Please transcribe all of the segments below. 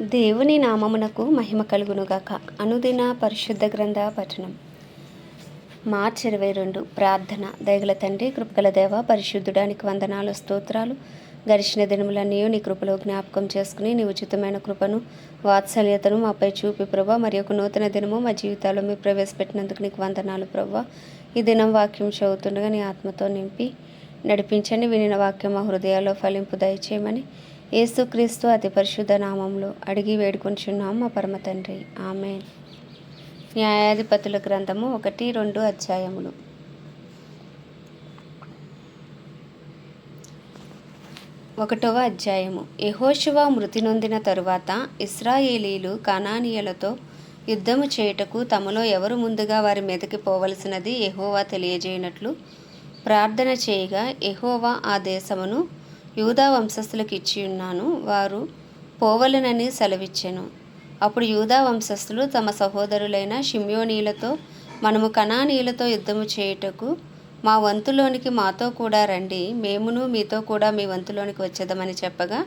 దేవుని నామమునకు మహిమ కలుగునుగాక. అనుదిన పరిశుద్ధ గ్రంథ పఠనం. మార్చి ఇరవై రెండు ప్రార్థన. దయగల తండ్రి కృపగల దేవ పరిశుద్ధుడానికి వందనాలు స్తోత్రాలు. గడిచిన దినములన్నీ నీ కృపలో జ్ఞాపకం చేసుకుని నీ ఉచితమైన కృపను వాత్సల్యతను మాపై చూపి ప్రభా. మరి ఒక నూతన దినము మా జీవితాల్లో మీరు ప్రవేశపెట్టినందుకు నీకు వందనాలు ప్రభా. ఈ దినం వాక్యం చదువుతుండగా నీ ఆత్మతో నింపి నడిపించండి. వినిన వాక్యం మా హృదయాల్లో ఫలింపు దయచేయమని యేసుక్రీస్తు అతి పరిశుద్ధ నామంలో అడిగి వేడుకొంచున్నాం మా పరమ తండ్రి. ఆమె న్యాయాధిపతుల గ్రంథము ఒకటి రెండు అధ్యాయములు. ఒకటవ అధ్యాయము. యహోశివ మృతి నొందిన తరువాత ఇస్రాయేలీలు కనానీయులతో యుద్ధము చేయుటకు తమలో ఎవరు ముందుగా వారి మీదకి పోవలసినది ఎహోవా తెలియజేయనట్లు ప్రార్థన చేయగా ఎహోవా ఆ దేశమును యూదా వంశస్థులకు ఇచ్చి ఉన్నాను వారు పోవలనని సెలవిచ్చెను. అప్పుడు యూదా వంశస్థులు తమ సహోదరులైన షిమ్యోనీలతో మనము కణానీయులతో యుద్ధము చేయుటకు మా వంతులోనికి మాతో కూడా రండి మేమును మీతో కూడా మీ వంతులోనికి వచ్చేదమని చెప్పగా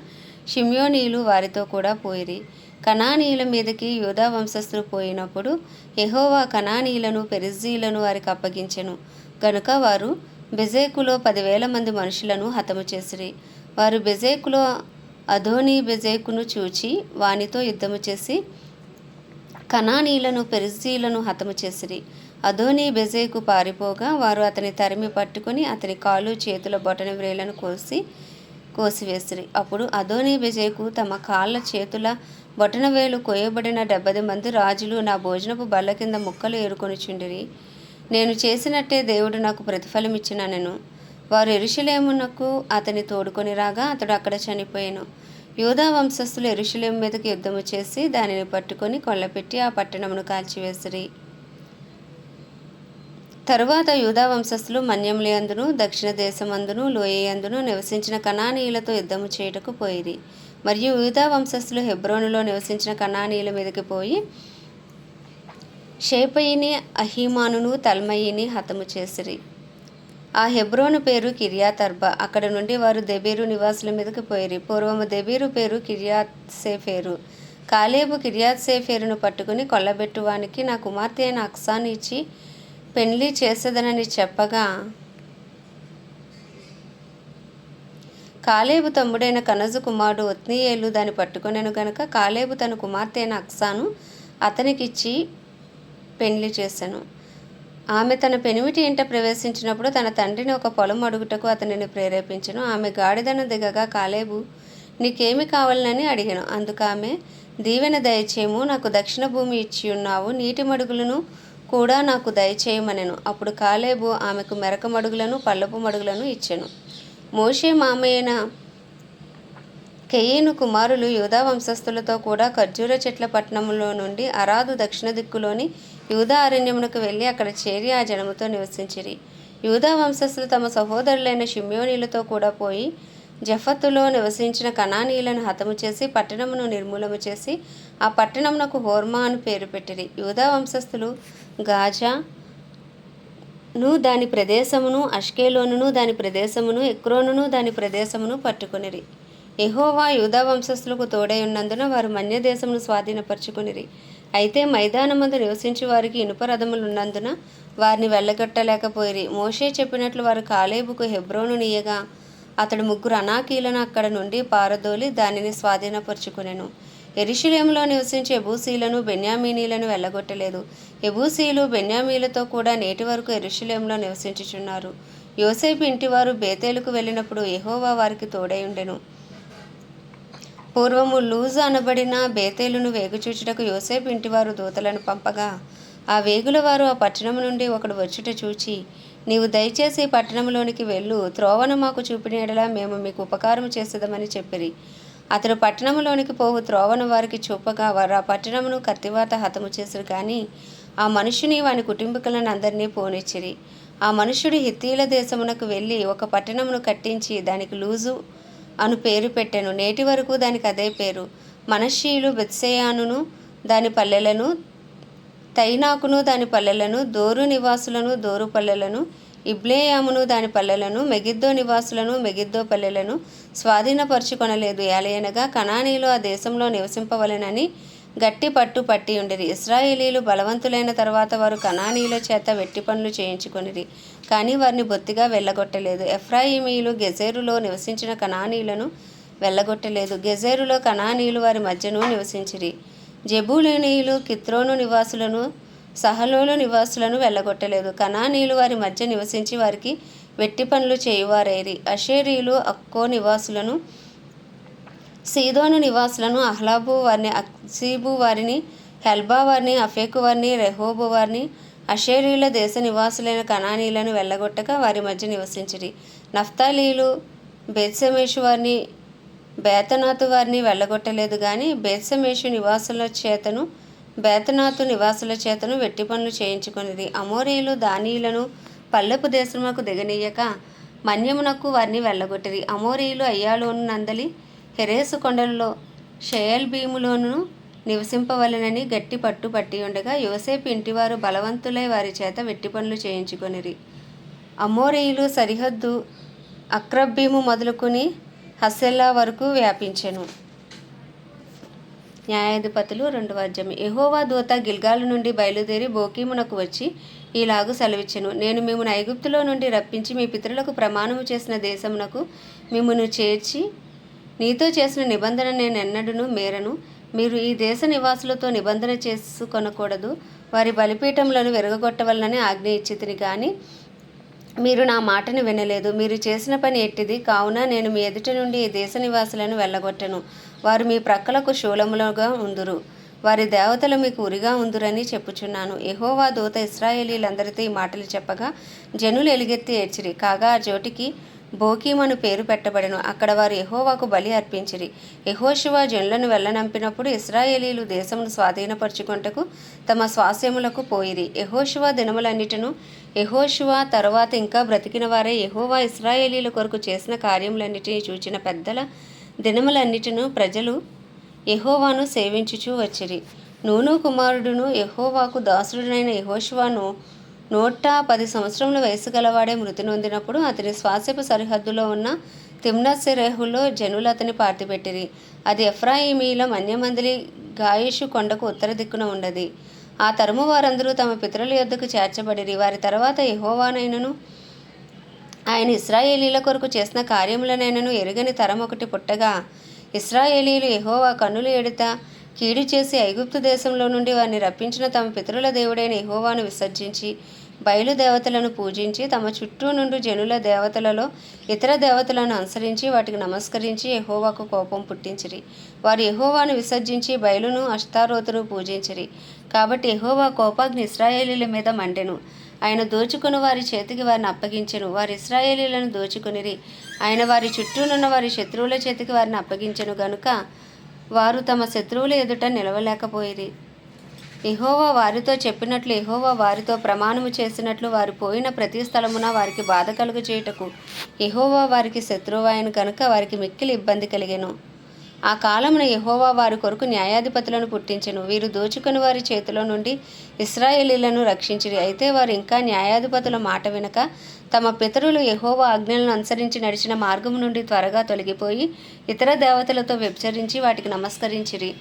షిమ్యోనీయులు వారితో కూడా పోయిరి. కణానీయుల మీదకి యూదా వంశస్థులు పోయినప్పుడు ఎహోవా కణానీయులను పెరిజీలను వారికి అప్పగించెను. గనుక వారు బెజేకులో పదివేల మంది మనుషులను హతము చేసిరి. వారు బెజేకులో అధోని బెజేకును చూచి వానితో యుద్ధము చేసి కణానీలను పెరిజీలను హతము చేసిరి. అధోని బెజేకు పారిపోగా వారు అతని తరిమి పట్టుకొని అతని కాలు చేతుల బొటన వ్రేలను కోసి కోసివేసిరి. అప్పుడు అధోని బెజేకు తమ కాళ్ళ చేతుల బొటనవేలు కోయబడిన డెబ్బది మంది రాజులు నా భోజనపు బల్ల కింద ముక్కలు ఏరుకొని చుండిరి. నేను చేసినట్టే దేవుడు నాకు ప్రతిఫలం ఇచ్చిననెను వారు ఎరుషులేమునకు అతని తోడుకొని రాగా అతడు అక్కడ చనిపోయాను. యూదా వంశస్థులు ఎరుషలేము మీదకి యుద్ధము చేసి దానిని పట్టుకొని కొల్లపెట్టి ఆ పట్టణమును కాల్చివేసిరి. తరువాత యూదా వంశస్థులు మన్యములందును దక్షిణ దేశమందును లోయందును నివసించిన కణానీయులతో యుద్ధము చేయుటకు పోయిరి. మరియు యూదా వంశస్థులు హెబ్రోనులో నివసించిన కణానీయుల మీదకి పోయి షేపయిని అహీమానును తల్మయిని హతము చేసిరి. ఆ హెబ్రోను పేరు కిర్యాతర్బ. అక్కడ నుండి వారు దెబీరు నివాసుల మీదకి పోయిరి. పూర్వము దెబీరు పేరు కిర్యాత్ సేఫేరు కాలేబు కిర్యాత్ సేఫేరును పట్టుకుని కొల్లబెట్టువానికి నా కుమార్తె అయిన అక్సాను ఇచ్చి పెళ్ళి చేసేదనని చెప్పగా కాలేబు తమ్ముడైన కనజు కుమారుడు ఒత్నీయేలు దాన్ని పట్టుకొనెను గనక కాలేబు తన కుమార్తె అయిన అక్సాను అతనికిచ్చి పెళ్ళి చేశాను. ఆమె తన పెనిమిటి ఇంట ప్రవేశించినప్పుడు తన తండ్రిని ఒక పొలం అడుగుటకు అతనిని ప్రేరేపించను. ఆమె గాడిదను దిగగా కాలేబు నీకేమి కావాలని అడిగాను. అందుకు ఆమె దీవెన దయచేయము నాకు దక్షిణ భూమి ఇచ్చి ఉన్నావు. నీటి మడుగులను కూడా నాకు దయచేయమనెను. అప్పుడు కాలేబు ఆమెకు మెరక మడుగులను పల్లపు మడుగులను ఇచ్చెను. మోషే మామయ్యన కెయ్యను కుమారులు యూదా వంశస్థులతో కూడా ఖర్జూర చెట్ల పట్టణంలో నుండి అరాదు దక్షిణ దిక్కులోని యూదా అరణ్యమునకు వెళ్ళి అక్కడ చేరి ఆ జనముతో నివసించిరి. యూదా వంశస్థులు తమ సహోదరులైన షిమ్యోనీలతో కూడా పోయి జఫత్తులో నివసించిన కణానీయులను హతము చేసి పట్టణమును నిర్మూలము చేసి ఆ పట్టణమునకు హోర్మా అని పేరు పెట్టిరి. యూదా వంశస్థులు గాజా ను దాని ప్రదేశమును అష్కేలోనును దాని ప్రదేశమును ఎక్రోనును దాని ప్రదేశమును పట్టుకునిరి. ఎహోవా యూదా వంశస్థులకు తోడై ఉన్నందున వారు మన్య దేశమును స్వాధీనపరుచుకునిరి. అయితే మైదానమందు నివసించే వారికి ఇనుప రథములు ఉన్నందున వారిని వెళ్ళగొట్టలేకపోయిరి. మోషే చెప్పినట్లు వారు కాలేబుకు హెబ్రోను నీయగా అతడు ముగ్గురు అనాకీలను అక్కడ నుండి పారదోలి దానిని స్వాధీనపరుచుకునెను. ఎరిశిలేములో నివసించే ఎబూసీలను బెన్యామీనీలను వెళ్ళగొట్టలేదు. ఎబూసీలు బెన్యామీలతో కూడా నేటి వరకు ఎరుషులేంలో నివసించుచున్నారు. యోసేపు ఇంటివారు బేతేలుకు వెళ్ళినప్పుడు ఎహోవా వారికి తోడై ఉండెను. పూర్వము లూజు అనబడిన బేతేలును వేగుచూచుటకు యోసేపు ఇంటివారు దూతలను పంపగా ఆ వేగుల వారు ఆ పట్టణం నుండి ఒకడు వచ్చుట చూచి నీవు దయచేసి పట్టణంలోనికి వెళ్ళు త్రోవను మాకు చూపిన ఎడలా మేము మీకు ఉపకారం చేసేదమని చెప్పిరి. అతడు పట్టణంలోనికి పోవు త్రోవను వారికి చూపగా వారు ఆ పట్టణమును కత్తివాత హతము చేసిరు కానీ ఆ మనుషుని వాని కుటుంబీకులను అందరినీ పోనిచ్చిరి. ఆ మనుషుడు హిత్తీల దేశమునకు వెళ్ళి ఒక పట్టణమును కట్టించి దానికి లూజు అను పేరు పెట్టెను. నేటి వరకు దానికి అదే పేరు. మనషీలు బెత్సేయానును దాని పల్లెలను తైనాకును దాని పల్లెలను దోరు నివాసులను దోరు పల్లెలను ఇబ్లేయామును దాని పల్లెలను మెగిద్దో నివాసులను మెగిద్దో పల్లెలను స్వాధీనపరుచుకొనలేదు. ఏలయనగా కణానీలు ఆ దేశంలో నివసింపవలెనని గట్టి పట్టు పట్టి ఉండిరి ఇస్రాయేలీలు బలవంతులైన తర్వాత వారు కణానీయుల చేత వెట్టి పనులు చేయించుకొనిరి. కానీ వారిని బొత్తిగా వెళ్ళగొట్టలేదు. ఎఫ్రాయిమీలు గెజేరులో నివసించిన కణానీలను వెళ్ళగొట్టలేదు. గెజేరులో కణానీయులు వారి మధ్యను నివసించిరి. జబూలేనీయులు కిత్రోను నివాసులను సహలోలు నివాసులను వెళ్ళగొట్టలేదు. కణానీయులు వారి మధ్య నివసించి వారికి వెట్టి పనులు చేయువారైరి. అషేరీలు అక్కో నివాసులను సీదోను నివాసులను అహ్లాబు వారిని అక్సీబు వారిని హెల్బా వారిని అఫేకు వారిని రెహోబు వారిని అషేరీల దేశ నివాసులైన కణానీలను వెళ్ళగొట్టక వారి మధ్య నివసించిరి. నఫ్తాలీలు బేత్సమేషు వారిని బేతనాతు వారిని వెళ్ళగొట్టలేదు కానీ బేత్సమేషు నివాసుల చేతను బేతనాతు నివాసుల చేతను వెట్టి పనులు చేయించుకునేది అమోరీలు దానీయులను పల్లెపు దేశమునకు దిగనీయక మన్యమునకు వారిని వెళ్ళగొట్టిరి. అమోరీలు అయ్యాలోను నందలి హెరేసు కొండలలో షయల్ భీములోను నివసింపవలెనని గట్టి పట్టు పట్టి ఉండగా యోసేపు ఇంటివారు బలవంతులై వారి చేత వెట్టి పనులు చేయించుకొనిరి. అమోరేయులు సరిహద్దు అక్రబ్బీము మొదలుకొని హసెల్లా వరకు వ్యాపించెను. న్యాయాధిపతులు రెండవ అధ్యాయం ఎహోవా దూత గిల్గాలు నుండి బయలుదేరి బోకీమునకు వచ్చి ఈలాగు సెలవిచ్చెను. నేను మిమ్మను ఐగుప్తులో నుండి రప్పించి మీ పితరులకు ప్రమాణము చేసిన దేశమునకు మిమ్మను చేర్చి నీతో చేసిన నిబంధన నేను ఎన్నడూను మేరను. మీరు ఈ దేశ నివాసులతో నిబంధన చేసుకొనకూడదు. వారి బలిపీఠములను విరగొట్టవలనని ఆజ్ఞ ఇచ్చితిని కానీ మీరు నా మాటను వినలేదు. మీరు చేసిన పని ఎట్టిది? కావున నేను మీ ఎదుట నుండి ఈ దేశ నివాసులను వెళ్ళగొట్టను. వారు మీ ప్రక్కలకు శూలములుగా ఉందురు. వారి దేవతలు మీకు ఉరిగా ఉందురని చెప్పుచున్నాను. ఎహోవా దూత ఇస్రాయేలీలందరితో ఈ మాటలు చెప్పగా జనులు ఎలుగెత్తి ఏడ్చిరి. కాగా ఆ జోటికి బోకీమను పేరు పెట్టబడెను. అక్కడ వారు ఎహోవాకు బలి అర్పించిరి. ఎహోశివ జనులను వెళ్ళనంపినప్పుడు ఇస్రాయేలీలు దేశమును స్వాధీనపరుచుకుంటకు తమ స్వాస్యములకు పోయిరి. ఎహోశివ దినములన్నిటిను ఎహోశివ తరువాత ఇంకా బ్రతికిన వారే ఎహోవా ఇస్రాయేలీల కొరకు చేసిన కార్యములన్నిటినీ చూచిన పెద్దల దినములన్నిటిను ప్రజలు ఎహోవాను సేవించుచూ వచ్చిరి. నూను కుమారుడును ఎహోవాకు దాసుడునైన ఎహోశివాను నూట పది సంవత్సరముల వయసు గలవాడే మృతి నొందినప్పుడు అతని శ్వాసపు సరిహద్దులో ఉన్న తిమ్నస్సెరెహులో జనులు అతని పార్తిపెట్టిరి అది ఎఫ్రాయిమీల మన్యమందిలి గాయేషు కొండకు ఉత్తర దిక్కున ఉండది. ఆ తరుము వారందరూ తమ పితరుల యొద్దకు చేర్చబడిరి. వారి తర్వాత యహోవానైనను ఆయన ఇస్రాయేలీల కొరకు చేసిన కార్యములనైనను ఎరుగని తరం ఒకటి పుట్టగా ఇస్రాయేలీలు ఎహోవా కన్నులు ఎడత కీడు చేసి ఐగుప్తు దేశంలో నుండి వారిని రప్పించిన తమ పితరుల దేవుడైన ఎహోవాను విసర్జించి బయలుదేవతలను పూజించి తమ చుట్టూ నుండి జనుల దేవతలలో ఇతర దేవతలను అనుసరించి వాటికి నమస్కరించి ఎహోవాకు కోపం పుట్టించిరి. వారు ఎహోవాను విసర్జించి బయలును అష్టారోతును పూజించిరి. కాబట్టి ఎహోవా కోపాగ్ని ఇస్రాయేలీల మీద మండెను. ఆయన దోచుకుని వారి చేతికి వారిని అప్పగించెను. వారి ఇస్రాయేలీలను దోచుకునిరి. ఆయన వారి చుట్టూనున్న వారి శత్రువుల చేతికి వారిని అప్పగించెను. గనుక వారు తమ శత్రువుల ఎదుట నిలవలేకపోయిరి. ఇహోవా వారితో చెప్పినట్లు ఇహోవా వారితో ప్రమాణము చేసినట్లు వారు పోయిన ప్రతి స్థలమున వారికి బాధ కలుగు చేయుటకు. యెహోవా వారికి శత్రువాయను కనుక వారికి మిక్కిలి ఇబ్బంది కలిగెను. ఆ కాలమున ఎహోవా వారి కొరకు న్యాయాధిపతులను పుట్టించెను. వీరు దోచుకుని వారి చేతిలో నుండి ఇస్రాయేలీలను రక్షించిరి. అయితే వారు ఇంకా న్యాయాధిపతుల మాట వినక తమ పితరులు ఎహోవా ఆజ్ఞలను అనుసరించి నడిచిన మార్గం నుండి త్వరగా తొలగిపోయి ఇతర దేవతలతో వ్యభిచరించి వాటికి నమస్కరించిరి.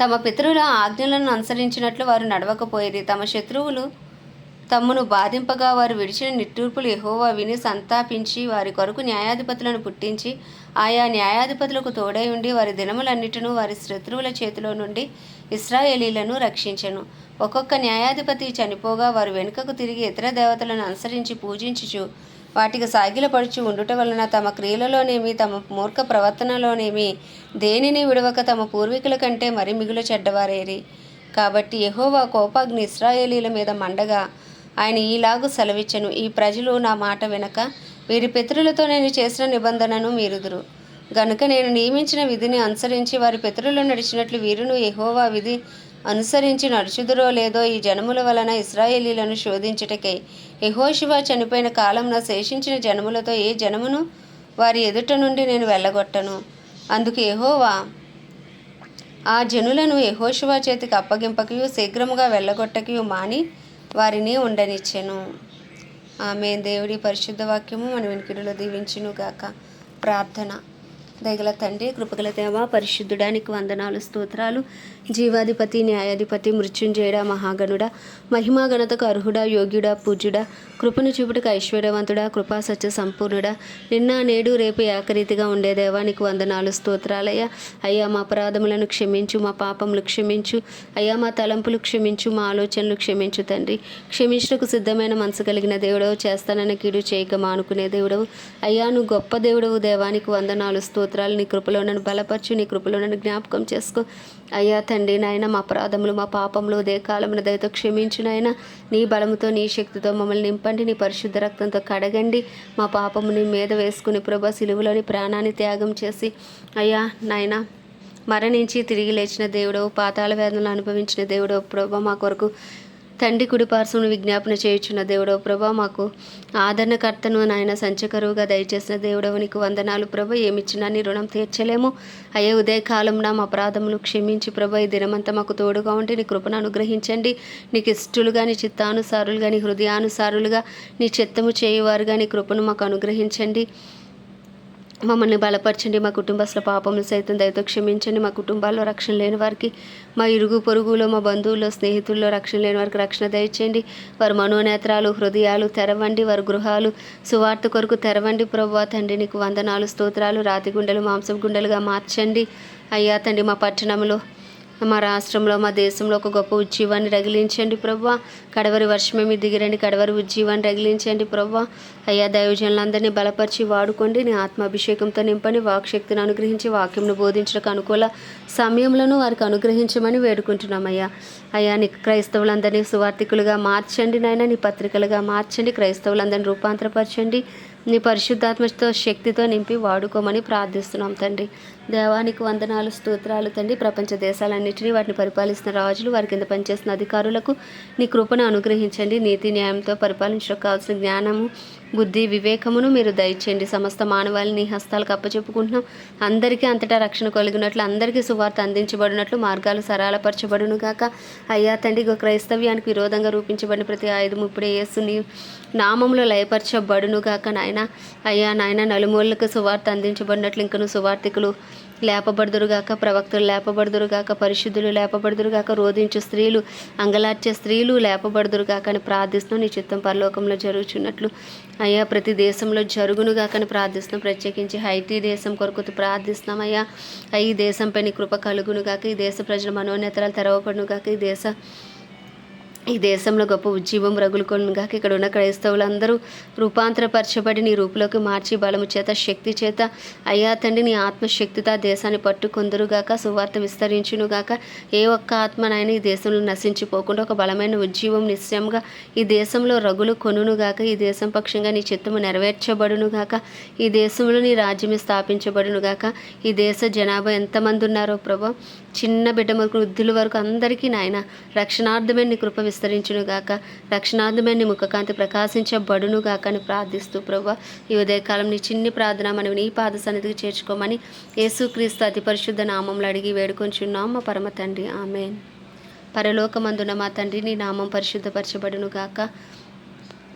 తమ పితరుల ఆజ్ఞలను అనుసరించినట్లు వారు నడవకపోయేది. తమ శత్రువులు తమ్మును బాధింపగా వారు విడిచిన నిట్టూర్పులు ఎహోవా విని సంతాపించి వారి కొరకు న్యాయాధిపతులను పుట్టించి ఆయా న్యాయాధిపతులకు తోడై ఉండి వారి దినములన్నిటిను వారి శత్రువుల చేతిలో నుండి ఇస్రాయేలీలను రక్షించెను. ఒక్కొక్క న్యాయాధిపతి చనిపోగా వారు వెనుకకు తిరిగి ఇతర దేవతలను అనుసరించి పూజించుచు వాటికి సాగిలపడుచు ఉండుట వలన తమ క్రియలలోనేమి తమ మూర్ఖ ప్రవర్తనలోనేమి దేనిని విడవక తమ పూర్వీకుల కంటే మరి మిగులు చెడ్డవారేరి? కాబట్టి యహోవా కోపాగ్ని ఇస్రాయేలీల మీద మండగా ఆయన ఈలాగు సెలవిచ్చను. ఈ ప్రజలు నా మాట వెనక వీరి పితరులతో నేను చేసిన నిబంధనను మీరుదురు. గనుక నేను నియమించిన విధిని అనుసరించి వారి పితరులు నడిచినట్లు వీరును ఎహోవా విధి అనుసరించి నడుచుదురో లేదో ఈ జనముల వలన ఇస్రాయేలీలను శోధించుటకై. యెహోషువ చనిపోయిన కాలంలో శేషించిన జనములతో ఏ జనమును వారి ఎదుట నుండి నేను వెళ్ళగొట్టను? అందుకు ఎహోవా ఆ జనులను యెహోషువ చేతికి అప్పగింపకయు శీఘ్రముగా వెళ్ళగొట్టకయు మాని వారిని ఉండనిచ్చెను. ఆమె దేవుడి పరిశుద్ధ వాక్యము మన వెనుకిడిలో దీవించును గాక. ప్రార్థన. దయగల తండ్రి కృపగల దేవ పరిశుద్ధుడానికి వందనాలు స్తోత్రాలు. జీవాధిపతి న్యాయాధిపతి మృత్యుంజయుడ మహాగణుడ మహిమా అర్హుడ అర్హుడా పూజ్యుడ పూజ్యుడా కృపను చూపుటకు ఐశ్వర్యవంతుడా కృపా సత్య సంపూర్ణుడా. నిన్న నేడు రేపు ఏకరీతిగా ఉండే దేవానికి వందనాలు స్తోత్రాలయ్యా. అయ్యా మా అపరాధములను క్షమించు మా పాపములు క్షమించు. అయ్యా మా తలంపులు క్షమించు మా ఆలోచనలు క్షమించు తండ్రి. క్షమించటకు సిద్ధమైన మనసు కలిగిన దేవుడవు చేస్తానని కీడు చేయక మానుకునే దేవుడవు. అయ్యా నువ్వు గొప్ప దేవుడవు దేవానికి వందనాలు స్తోత్రాలు నీ కృపలో నన్ను బలపరచు నీ కృపలో నన్ను జ్ఞాపకం చేసుకో. అయ్యా తండ్రి నాయన మా అపరాధములు మా పాపములు ఉదయ కాలమున దయతో క్షమించు నీ బలముతో నీ శక్తితో మమ్మల్ని నింపండి నీ పరిశుద్ధ రక్తంతో కడగండి. మా పాపముని మీద వేసుకుని ప్రభా సిలువలోని ప్రాణాన్ని త్యాగం చేసి అయ్యా నాయన మరణించి తిరిగి లేచిన దేవుడవు పాతాళ వేదనలు అనుభవించిన దేవుడవు ప్రభా మా కొరకు తండ్రి కుడిపార్శ్వను విజ్ఞాపన చేయుచున్న దేవుడవు ప్రభా మాకు ఆదరణకర్తను నాయన సంచకరువుగా దయచేసిన దేవుడవు నీకు వందనాలు ప్రభ ఏమిచ్చినా నీ రుణం తీర్చలేము. అయ్యే ఉదయకాలంలో మా ప్రాధములు క్షమించి ప్రభ ఈ దినమంతా మాకు తోడుగా ఉంటే నీ కృపను అనుగ్రహించండి. నీకు ఇష్టలుగా నీ చిత్తానుసారులుగా నీ హృదయానుసారులుగా నీ చిత్తము చేయువారుగా నీ కృపను మాకు అనుగ్రహించండి. మమ్మల్ని బలపరచండి. మా కుటుంబస్తుల పాపములు సైతం దయతో క్షమించండి. మా కుటుంబాల్లో రక్షణ లేని వారికి మా ఇరుగు పొరుగులో మా బంధువుల్లో స్నేహితుల్లో రక్షణ లేని వారికి రక్షణ దయచేయండి. వారి మనోనేత్రాలు హృదయాలు తెరవండి. వారి గృహాలు సువార్త కొరకు తెరవండి. ప్రభు తండ్రి నీకు వందనాలు స్తోత్రాలు రాతి గుండెలు మాంసం గుండెలుగా మార్చండి. అయ్యా తండ్రి మా పట్టణంలో మా రాష్ట్రంలో మా దేశంలో ఒక గొప్ప ఉజ్జీవాన్ని రగిలించండి. ప్రభు కడవరి వర్షమే మీ దిగిరండి. కడవరి ఉజ్జీవాన్ని రగిలించండి. ప్రభు అయ్యా దైవజనులందరినీ బలపరిచి వాడుకోండి. నీ ఆత్మాభిషేకంతో నింపని వాక్శక్తిని అనుగ్రహించి వాక్యంను బోధించడానికి అనుకూల సమయంలోనూ వారికి అనుగ్రహించమని వేడుకుంటున్నాం అయ్యా అయ్యా నీ క్రైస్తవులందరినీ సువార్థికులుగా మార్చండి నాయన. నీ పత్రికలుగా మార్చండి. క్రైస్తవులందరినీ రూపాంతరపరచండి. నీ పరిశుద్ధాత్మతో శక్తితో నింపి వాడుకోమని ప్రార్థిస్తున్నాం తండ్రి. దేవానికి వందనాలు స్తోత్రాలు తండ్రి. ప్రపంచ దేశాలన్నింటినీ వాటిని పరిపాలిస్తున్న రాజులు వారి కింద పనిచేస్తున్న అధికారులకు నీ కృపను అనుగ్రహించండి. నీతి న్యాయంతో పరిపాలించడం కావాల్సిన జ్ఞానము బుద్ధి వివేకమును మీరు దయచేయండి. సమస్త మానవాళిని హస్తాలు హస్తాలకు అప్పచెప్పుకుంటున్నాం. అందరికీ అంతటా రక్షణ కలిగినట్లు అందరికీ సువార్త అందించబడినట్లు మార్గాలు సరళపరచబడును గాక. అయ్యా తండ్రి క్రైస్తవ్యానికి విరోధంగా రూపించబడిన ప్రతి ఆయుధం ఇప్పుడే యేసుని నామంలో లయపరచబడును గాక నాయన. అయ్యా నాయన నలుమూలలకు సువార్త అందించబడినట్లు ఇంకను సువార్థికులు లేపబడుదురుగాక ప్రవక్తలు లేపబడుదురుగాక పరిశుద్ధులు లేపబడుదురుగాక రోధించు స్త్రీలు అంగలార్చే స్త్రీలు లేపబడుదురుగాక అని ప్రార్థిస్తున్నాం. నీ చిత్తం పరలోకంలో జరుగుచున్నట్లు. అయ్యా ప్రతి దేశంలో జరుగునుగాక అని ప్రార్థిస్తున్నాం. ప్రత్యేకించి హైటీ దేశం కొరకు ప్రార్థిస్తున్నాం. అయ్యా ఈ దేశంపై నీ కృప కలుగునుగాక. ఈ దేశ ప్రజల మనోనేతరాలు తెరవబడునుగాక. ఈ దేశ ఈ దేశంలో గొప్ప ఉజ్జీవం రగులుకొనుగాక ఇక్కడ ఉన్న క్రైస్తవులందరూ రూపాంతరపరచబడి నీ రూపులోకి మార్చి బలము చేత శక్తి చేత అయ్యా తండ్రి నీ ఆత్మశక్తితో దేశాన్ని పట్టుకొందరుగాక సువార్త విస్తరించునుగాక ఏ ఒక్క ఆత్మనైనా ఈ దేశంలో నశించిపోకుండా ఒక బలమైన ఉజ్జీవం నిశ్చయంగా ఈ దేశంలో రగులు కొనుగాక ఈ దేశం పక్షంగా నీ చిత్తము నెరవేర్చబడునుగాక ఈ దేశంలో నీ రాజ్యమే స్థాపించబడునుగాక ఈ దేశ జనాభా ఎంతమంది ఉన్నారో ప్రభా చిన్న బిడ్డ వరకు వృద్ధుల వరకు అందరికీ నాయన రక్షణార్థమైన నీ కృప విస్తరించునుగాక రక్షణార్థమైన ముఖకాంతి ప్రకాశించబడునుగాక అని ప్రార్థిస్తూ ప్రభు ఈ ఉదయకాలం నీ చిన్ని ప్రార్థన మనం నీ పాద సన్నిధికి చేర్చుకోమని యేసుక్రీస్తు అతి పరిశుద్ధ నామంలో అడిగి వేడుకొంచున్నాం. మా పరమ తండ్రి ఆమెన్. పరలోకమందున మా తండ్రి నీ నామం పరిశుద్ధపరచబడునుగాక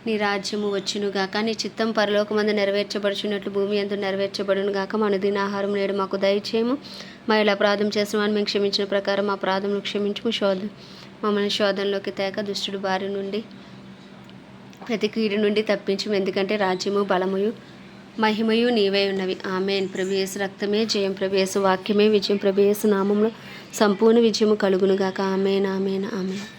నీ రాజ్యము వచ్చునుగాక నీ చిత్తం పరలోకమందు నెరవేర్చబడుచున్నట్లు భూమి ఎందు నెరవేర్చబడును గాక. మన దినాహారం నేడు మాకు దయచేయము. మా ఇలా అపరాధం చేసిన వాడిని మేము క్షమించిన ప్రకారం మా అపరాధమును క్షమించము. శోధ మమ్మల్ని శోధనలోకి తేక దుష్టుడు బారి నుండి ప్రతి కీడు నుండి తప్పించము. ఎందుకంటే రాజ్యము బలముయు మహిమయు నీవే ఉన్నవి. ఆమెన్. ప్రభేసు రక్తమే జయం ప్రభేసు వాక్యమే విజయం ప్రభేసు నామంలో సంపూర్ణ విజయము కలుగునుగాక. ఆమెన్ ఆమెన్ ఆమెన్.